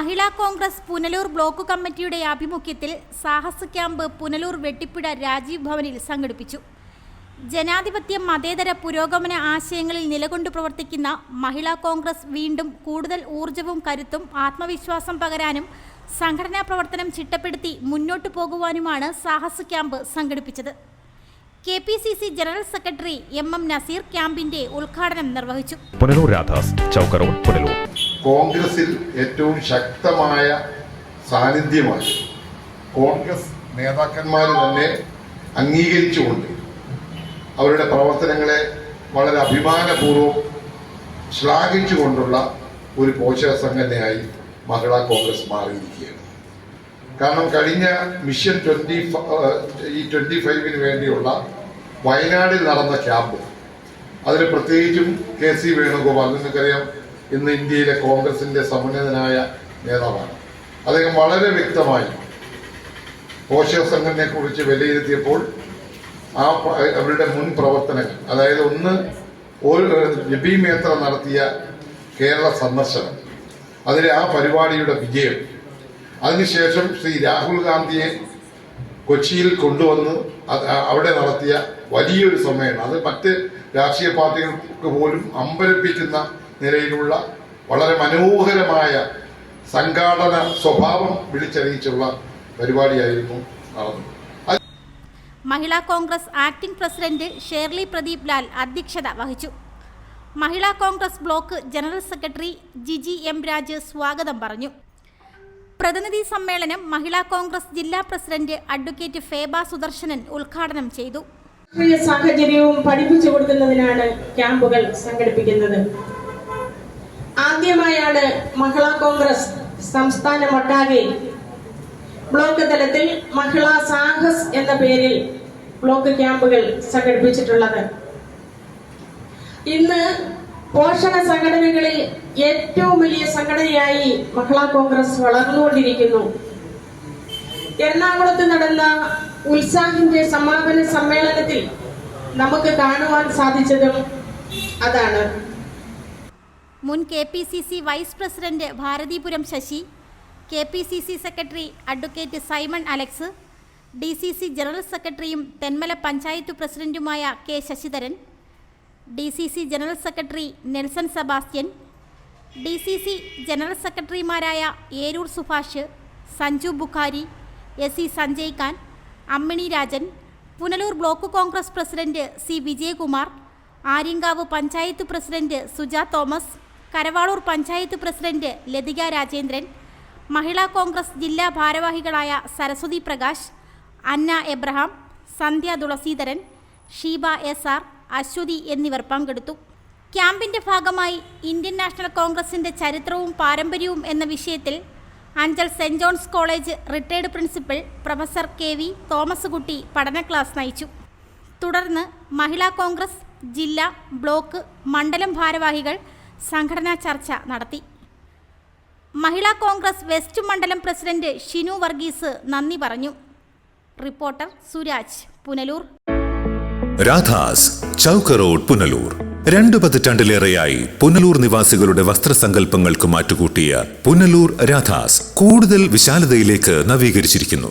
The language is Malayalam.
മഹിളാ കോൺഗ്രസ് പുനലൂർ ബ്ലോക്ക് കമ്മിറ്റിയുടെ ആഭിമുഖ്യത്തിൽ സാഹസ ക്യാമ്പ് പുനലൂർ വെട്ടിപ്പുഴ രാജീവ് ഭവനിൽ സംഘടിപ്പിച്ചു. ജനാധിപത്യ മതേതര പുരോഗമന ആശയങ്ങളിൽ നിലകൊണ്ടു പ്രവർത്തിക്കുന്ന മഹിളാ കോൺഗ്രസ് വീണ്ടും കൂടുതൽ ഊർജവും കരുത്തും ആത്മവിശ്വാസം പകരാനും സംഘടനാ പ്രവർത്തനം ചിട്ടപ്പെടുത്തി മുന്നോട്ടു പോകുവാനുമാണ് സാഹസ ക്യാമ്പ് സംഘടിപ്പിച്ചത്. K P C C general secretary M M Naseer ക്യാമ്പിന്റെ ഉദ്ഘാടനം നിർവഹിച്ചു. പുനലൂർ രാധാസ് കോൺഗ്രസിൽ ഏറ്റവും ശക്തമായ സാന്നിധ്യമായി കോൺഗ്രസ് നേതാക്കന്മാർ തന്നെ അംഗീകരിച്ചുകൊണ്ട് അവരുടെ പ്രവർത്തനങ്ങളെ വളരെ അഭിമാനപൂർവം ശ്ലാഘിച്ചുകൊണ്ടുള്ള ഒരു പോഷക സംഘടനയായി മഹിളാ കോൺഗ്രസ് മാറിയിരിക്കുകയാണ്. കാരണം കഴിഞ്ഞ മിഷൻ ട്വന്റി ഈ ട്വന്റി ഫൈവിന് വേണ്ടിയുള്ള വയനാടിൽ നടന്ന ക്യാമ്പ് അതിൽ പ്രത്യേകിച്ചും കെ സി വേണുഗോപാൽ നിങ്ങൾക്കറിയാം ഇന്ന് ഇന്ത്യയിലെ കോൺഗ്രസിന്റെ സമുന്നതനായ നേതാവാണ്. അദ്ദേഹം വളരെ വ്യക്തമായി പോഷക സംഘടനയെ കുറിച്ച് വിലയിരുത്തിയപ്പോൾ ആ അവരുടെ മുൻ പ്രവർത്തനങ്ങൾ അതായത് ഒന്ന് രബി മേത്ര നടത്തിയ കേരള സന്ദർശനം അതിലെ ആ പരിപാടിയുടെ വിജയം. അതിനുശേഷം ശ്രീ രാഹുൽ ഗാന്ധിയെ കൊച്ചിയിൽ കൊണ്ടുവന്ന് അവിടെ നടത്തിയ വലിയൊരു സമ്മേളനം. അത് മറ്റ് രാഷ്ട്രീയ പാർട്ടികൾക്ക് പോലും അമ്പരപ്പിക്കുന്ന നിലയിലുള്ള വളരെ മനോഹരമായ സംഘാടന സ്വഭാവം വിളിച്ചറിയിച്ചുള്ള പരിപാടിയായിരുന്നു നടന്നത്. Mahila Congress acting president Shirley Pradeep Lal അധ്യക്ഷത വഹിച്ചു. Mahila Congress block general secretary Giji M Raj സ്വാഗതം പറഞ്ഞു. പ്രതിനിധി സമ്മേളനം മഹിളാ കോൺഗ്രസ് ജില്ലാ പ്രസിഡന്റ് അഡ്വക്കേറ്റ് ഫേബ സുദർശനൻ ഉദ്ഘാടനം ചെയ്തു. സാഹചര്യവും പഠിപ്പിച്ചു കൊടുക്കുന്നതിനാണ് ക്യാമ്പുകൾ സംഘടിപ്പിക്കുന്നത്. ആദ്യമായാണ് മഹിളാ കോൺഗ്രസ് സംസ്ഥാനമൊട്ടാകെ. ബ്ലോക്ക് തലത്തിൽ മഹിളാ സാഹസ് എന്ന പേരിൽ ബ്ലോക്ക് ക്യാമ്പുകൾ സംഘടിപ്പിച്ചിട്ടുള്ളത്. ഇന്ന് പോഷക സംഘടനകളിൽ ഏറ്റവും വലിയ സംഘടനയായി മഹിളാ കോൺഗ്രസ് വളർന്നുകൊണ്ടിരിക്കുന്നു. എറണാകുളത്ത് നടന്ന ഉത്സാഹിന്റെ സമാപന സമ്മേളനത്തിൽ നമുക്ക് കാണുവാൻ സാധിച്ചതും അതാണ്. മുൻ K P C C vice president Bharathipuram Sasi K P C C secretary advocate Simon Alex D C C general സെക്രട്ടറിയും തെന്മല പഞ്ചായത്ത് പ്രസിഡന്റുമായ K Sasidharan D C C general secretary Nelson Sebastian D C C general സെക്രട്ടറിമാരായ Eroor Subhash Sanju Bukhari S C Sanjay Khan Ammini Rajan Punalur block Congress president C Vijayakumar Aryankavu panchayat president Suja Thomas Karavalur panchayat president Lathika Rajendran Mahila Congress ജില്ലാ ഭാരവാഹികളായ Saraswathi Prakash Anna Abraham Sandhya Thulaseedharan Sheeba S R Aswathi എന്നിവർ പങ്കെടുത്തു. ക്യാമ്പിന്റെ ഭാഗമായി ഇന്ത്യൻ നാഷണൽ കോൺഗ്രസിന്റെ ചരിത്രവും പാരമ്പര്യവും എന്ന വിഷയത്തിൽ Anchal saint John's college retired principal professor K V Thomas Kutty പഠന ക്ലാസ് നയിച്ചു. തുടർന്ന് മഹിളാ കോൺഗ്രസ് ജില്ലാ ബ്ലോക്ക് മണ്ഡലം ഭാരവാഹികൾ സംഘടനാ ചർച്ച നടത്തി. മഹിളാ കോൺഗ്രസ് വെസ്റ്റ് മണ്ഡലം പ്രസിഡന്റ് ഷിനു വർഗീസ് നന്ദി പറഞ്ഞു. റിപ്പോർട്ടർ സുരാജ് പുനലൂർ. രാധാസ് ചൗക്ക് റോഡ് പുനലൂർ. രണ്ടു പതിറ്റാണ്ടിലേറെയായി പുനലൂർ നിവാസികളുടെ വസ്ത്രസങ്കല്പങ്ങൾക്ക് മാറ്റുകൂട്ടിയ പുനലൂർ രാധാസ് കൂടുതൽ വിശാലതയിലേക്ക് നവീകരിച്ചിരിക്കുന്നു.